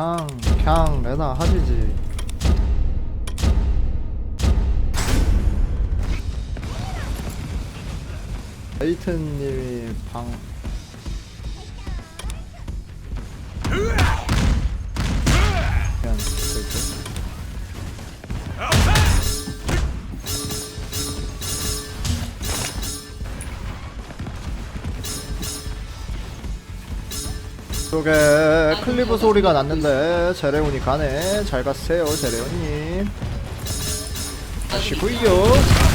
그냥 그냥 레나 하시지. 에이튼님이 방 쪽에 클리브 소리가 났는데 제레온이 가네. 잘 갔어요 제레온님 가시고요.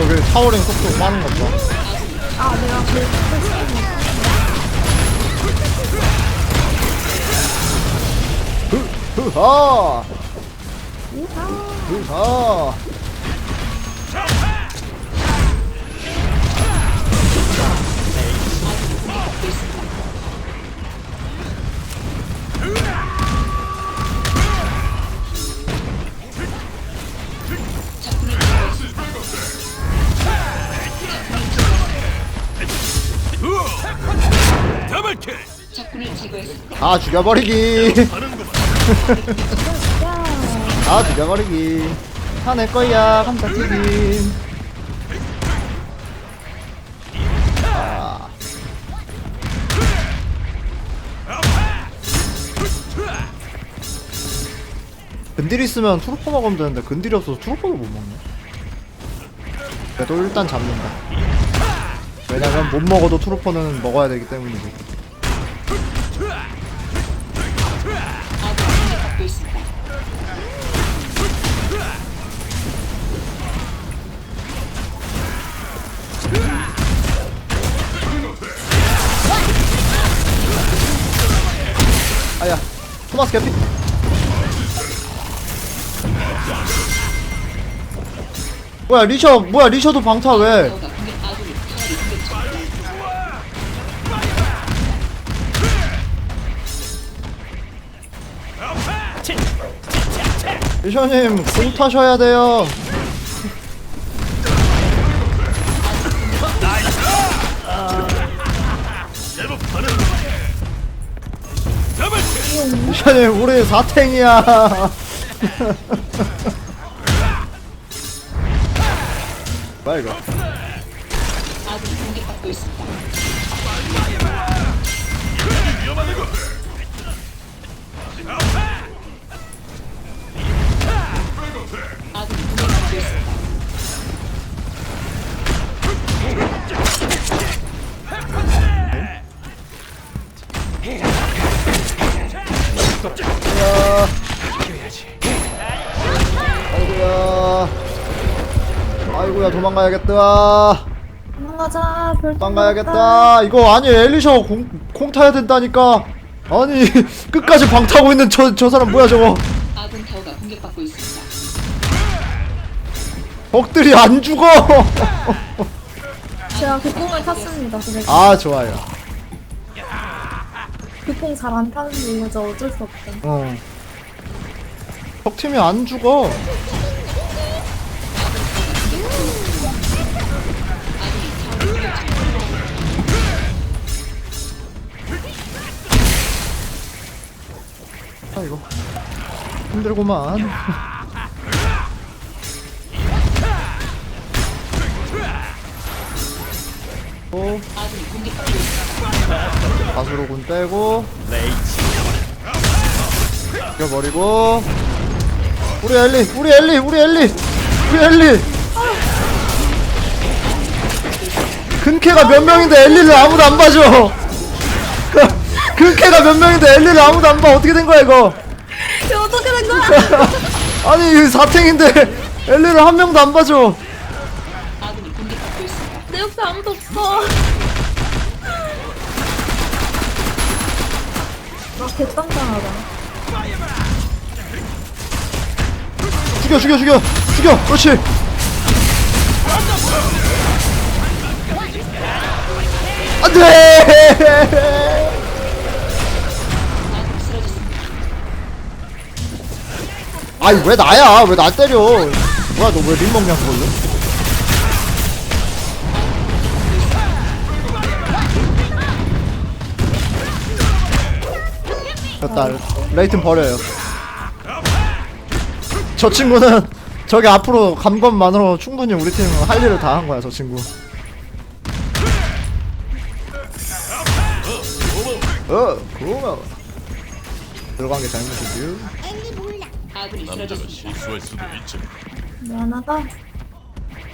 여기 타워링 속도 빠른 것 봐. 아, 내가 그 우하. 더블킬 다 죽여버리기! 야, 다 죽여버리기! 다 내 거야, 감자튀김! 아, 근딜 있으면 트루퍼 먹으면 되는데 근딜이 없어서 트루퍼를 못 먹네. 그래도 일단 잡는다. 왜냐면 못 먹어도 트루퍼는 먹어야 되기 때문이지. 토마스 개피. 뭐야 리셔 뭐야 리셔도 방타 왜? 리셔님 공 타셔야 돼요. 리셔님 우리 사탱이야. 뭐야 이 거? 위험하는 거 야. 아이고야. 아이고야 도망가야겠다. 도망가자. 별 도망가야겠다. 이거 아니 엘리셔 공, 공 타야 된다니까. 아니 끝까지 방 타고 있는 저 저 사람 뭐야 저거? 아군 타워가 공격받고 있습니다. 적들이 안 죽어. 제가 그뽕을 탔습니다. 근데 아 좋아요. 그뽕 잘안 타는 이유죠. 어쩔 수 없다. 어. 적팀이 안 죽어. 아 이거 힘들구만. 또 가수로군 빼고 죽여버리고 우리 엘리 우리 엘리 우리 엘리 우리 엘리 근캐가 몇 명인데 엘리를 아무도 안 봐줘 근캐가 몇 명인데 엘리를 아무도 안 봐 어떻게 된 거야 이거 이거 어떻게 된 거야? 아니 이 사탱인데 엘리를 한 명도 안 봐줘. 내 옆에 아무도 없어. 개빵당하다. 죽여 죽여 죽여 죽여 그렇지 안돼. 아니 왜 나야 왜 나 때려 뭐야 너 왜 림 먹냐 그걸로 됐다 레이튼 버려요 저 친구는 저기 앞으로 간 것만으로 충분히 우리 팀 할 일을 다 한 거야 저 친구 어 고마워 들어간 게 잘못이지 남자가. 실수할 수도 있지. 미안하다.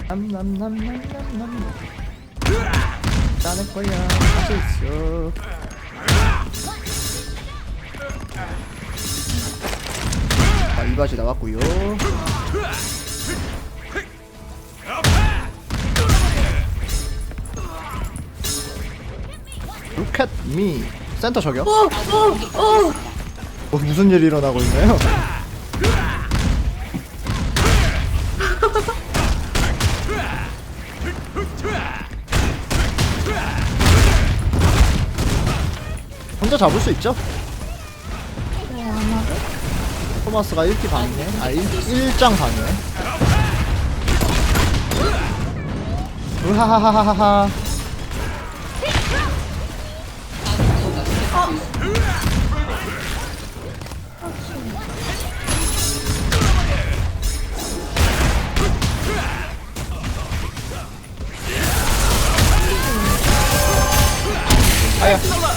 남남남남남남 짜낼 거야 할수 있어 자 이바지 나갔고요 Look at me 센터 저격 어, 어, 어. 뭐 무슨 일이 일어나고 있나요? 혼자 잡을 수 있죠? 토마스가 1기 반이네. 아 1, 1장 반이네. 으하하하하하. 아야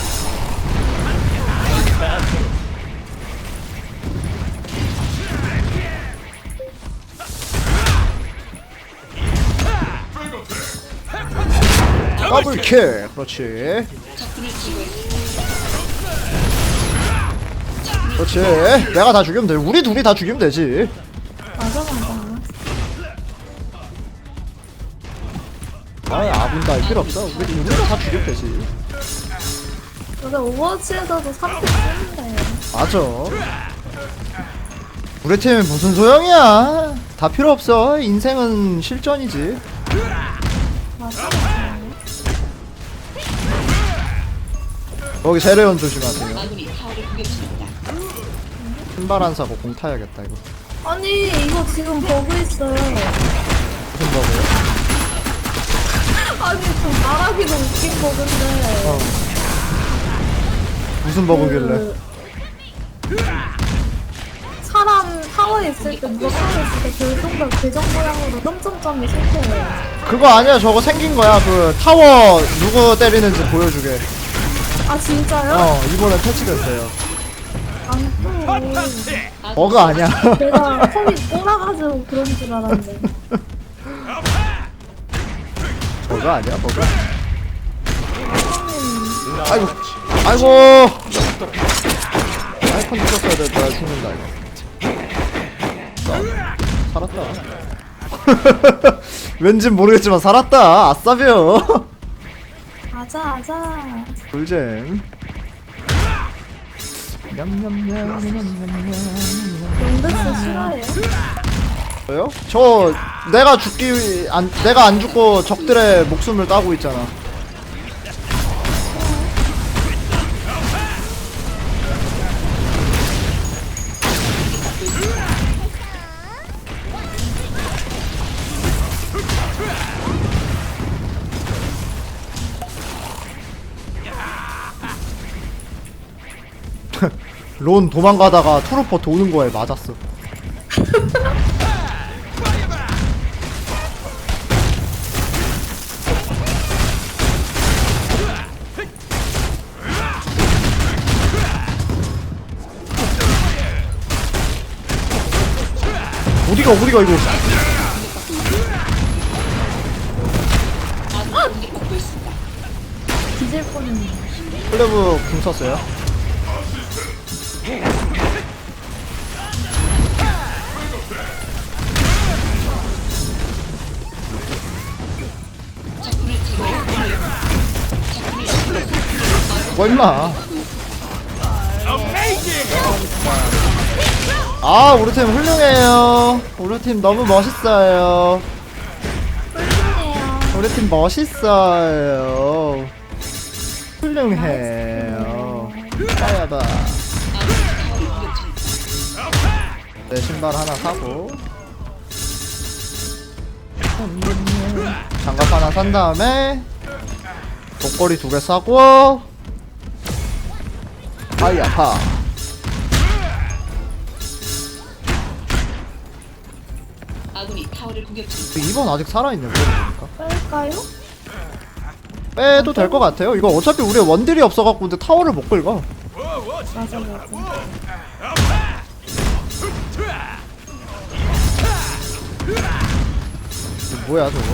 더블킬. 그렇지. 그렇지. 내가 다 죽이면 돼. 우리 둘이 다 죽이면 되지. 맞아, 맞아. 아 아군 다할 필요 없어. 우리 우리가 다 죽이면 되지. 근데 오버워치에서도 3픽 쓰는데. 맞아. 우리 팀 무슨 소용이야? 다 필요 없어. 인생은 실전이지 거기 세레온 조심하세요 중입니다. 신발 안 사고 공 타야겠다 이거 아니, 이거 지금 버그 있어요. 무슨 버그요? 아니, 좀 말하기도 웃긴 버그인데. 어 무슨 버그길래 그 사람 타워에 있을 때 누가 타워에 있을 때 결정적 계정 모양으로 점점점이 생겨요. 그거 아니야 저거 생긴 거야 그 타워 누구 때리는지 보여주게 아 진짜요? 어 이번에 패치됐어요. 안 또. 버그 아니야? 내가 컴이 꼬라가지고 그런 줄 알았는데. 버그 아니야 버그? 음, 아이고 아이고! 아이콘 찍었어야 됐다 죽는다 이거. 자, 살았다. 왠진 모르겠지만 살았다 아싸비요 아자 아자. 돌잼 냠냠냠냠냠냠냠 영대스 싫어해요? 저요? 저 내가 죽기 안 내가 안 죽고 적들의 목숨을 따고 있잖아. 론 도망가다가 투루퍼 도는 거에 맞았어. 어디가 어디가 이거? 아군이 공격받고 있습니다. 뒤질 뻔했네. 플레브 궁 썼어요 뭐 임마. 아 우리 팀 훌륭해요. 우리 팀 너무 멋있어요. 우리 팀 멋있어요. 훌륭해요. 중입니다. 내 신발 하나 사고. 장갑 하나 산 다음에 목걸이 두 개 사고 아이 아파. 아군이 타워를 공격 중. 2번 아직 살아있네 그러니까. 뺄까요? 빼도 될 것 같아요. 이거 어차피 우리 원딜이 없어갖고 근데 타워를 못 긁어. 맞아 맞아. 이거 뭐야 저거?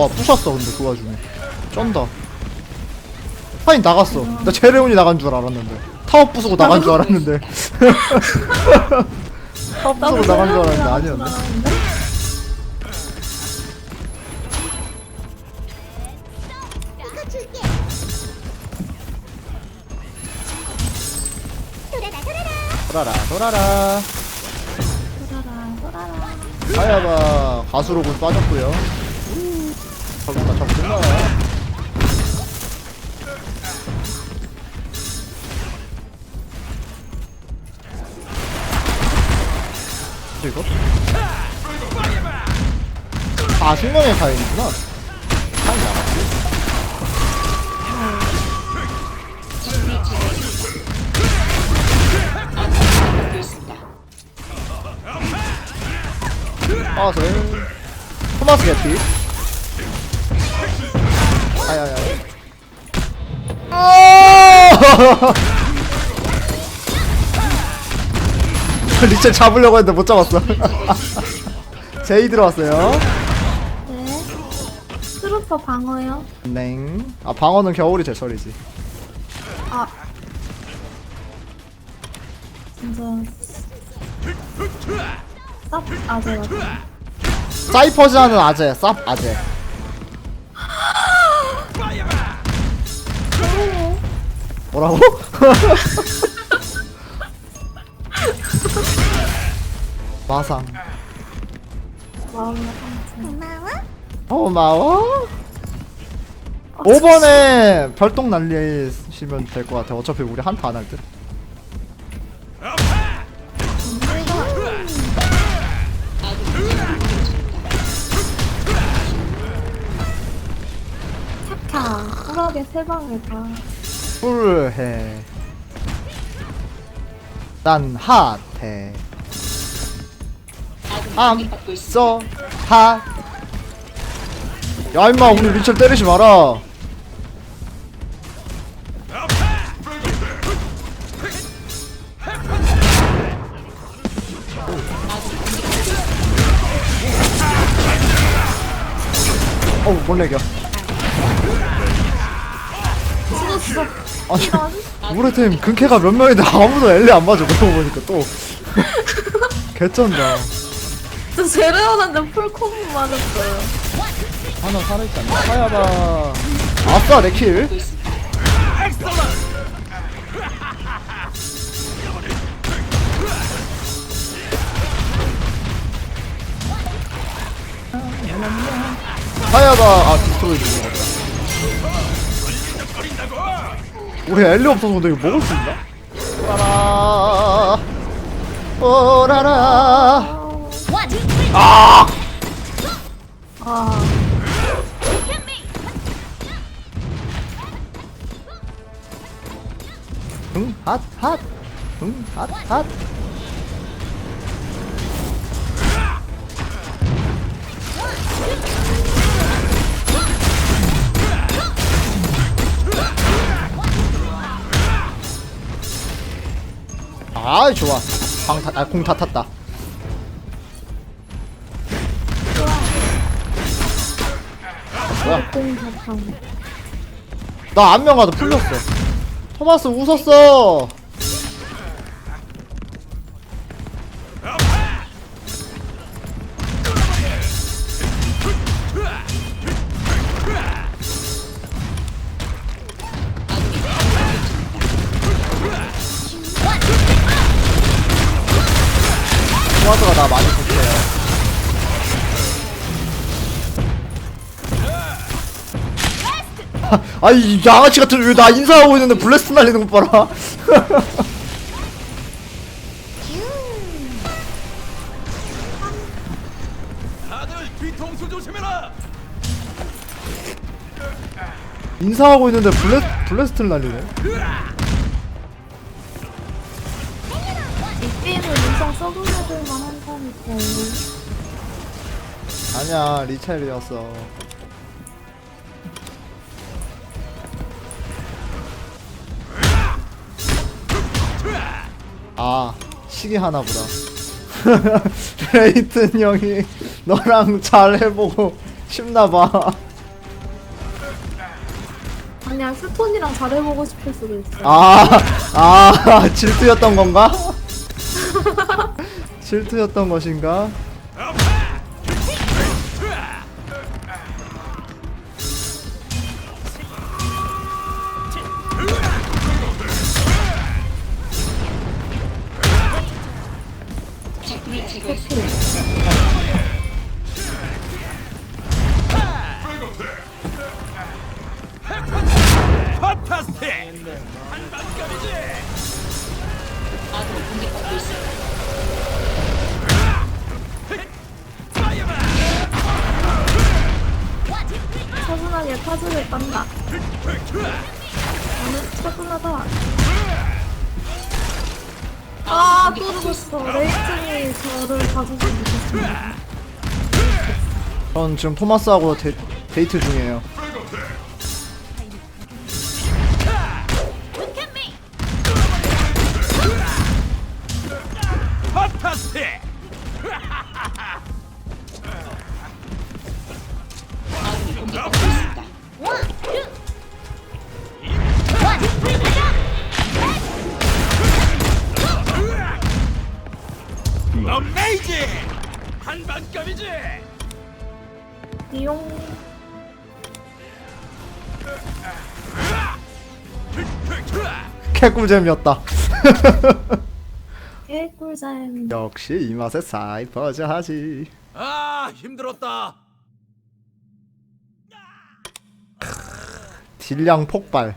와 부셨어 근데 그 와중에. 쩐다 파인 나갔어. 나 제레온이 나간 줄 알았는데. 타워 부수고 나간 줄 알았는데. 타워 부수고 나간 줄 알았는데 아니었네. 돌아라 돌아라. 돌아라 돌아라. 하야바 가수로군 빠졌고요. 저기다 이거? 아 제거했습니다. 아군이 공격받고 있습니다. 아, 네. 토마스 개피. 아야야. 아! 리첼 잡으려고 했는데 못 잡았어. 제이 들어왔어요. 네. 트루퍼 방어요. 냉. 아 방어는 겨울이 제철이지. 아. 진짜. 쌉 아재 같아. 사이퍼즈하는 아재, 쌉 아재. 뭐라고? 마상. 상처. 고마워. 5번에 별똥 날리시면 될 것 같아. 어차피 우리 한타 안 할 듯. 착하. 꾸러기 세 방을 다. 풀해. 난 핫해. 있습니다. 써, 핫. 야, 임마, 우리 리첼 때리지 마라. 어우, 못 내겨. 아니, 팀 근캐가 몇 명인데 아무도 엘리 안 맞아. 그러고 보니까 또. 개쩐다. 저 제레오는데 풀콤보 맞았어요. 하나 살아있지 않나? 하야바. 아싸, 내 킬. 하야바. 아, 디스트로이드 있는 거다. 우리 엘리 없어서 근데 이거 먹을 수 있나? 오라라. 오라라. 아! 아. 응, 핫, 핫. 응, 핫, 핫. 아, 좋아. 방 타, 아, 공 다 탔다. 나 안면 가도 풀렸어. 토마스 웃었어. 토마스가 나 많이 아이 양아치 같은 왜 나 인사하고 있는데 블레스 날리는 거 봐라. 다들 뒤통수 조심해라. 인사하고 있는데 블레 블레스트를 날리네. 이 게임을 인상 썩은 애들만 한다니까. 아니야 리차일이었어. 아 시기 하나보다 레이튼 형이 너랑 잘 해보고 싶나봐 아니야 스톤이랑 잘해보고 싶을 수도 있어 아, 아, 질투였던 건가? 질투였던 것인가? 차분하게 파즈를 딴다 나는 차분하다 아, 또 죽었어. 레이튼이 저를 봐주지 못했습니다. 전 지금 토마스하고 데, 데이트 중이에요. 이용 개꿀잼이었다. 개꿀잼. 역시 이 맛에 사이퍼즈 하지. 아 힘들었다. 딜량 폭발.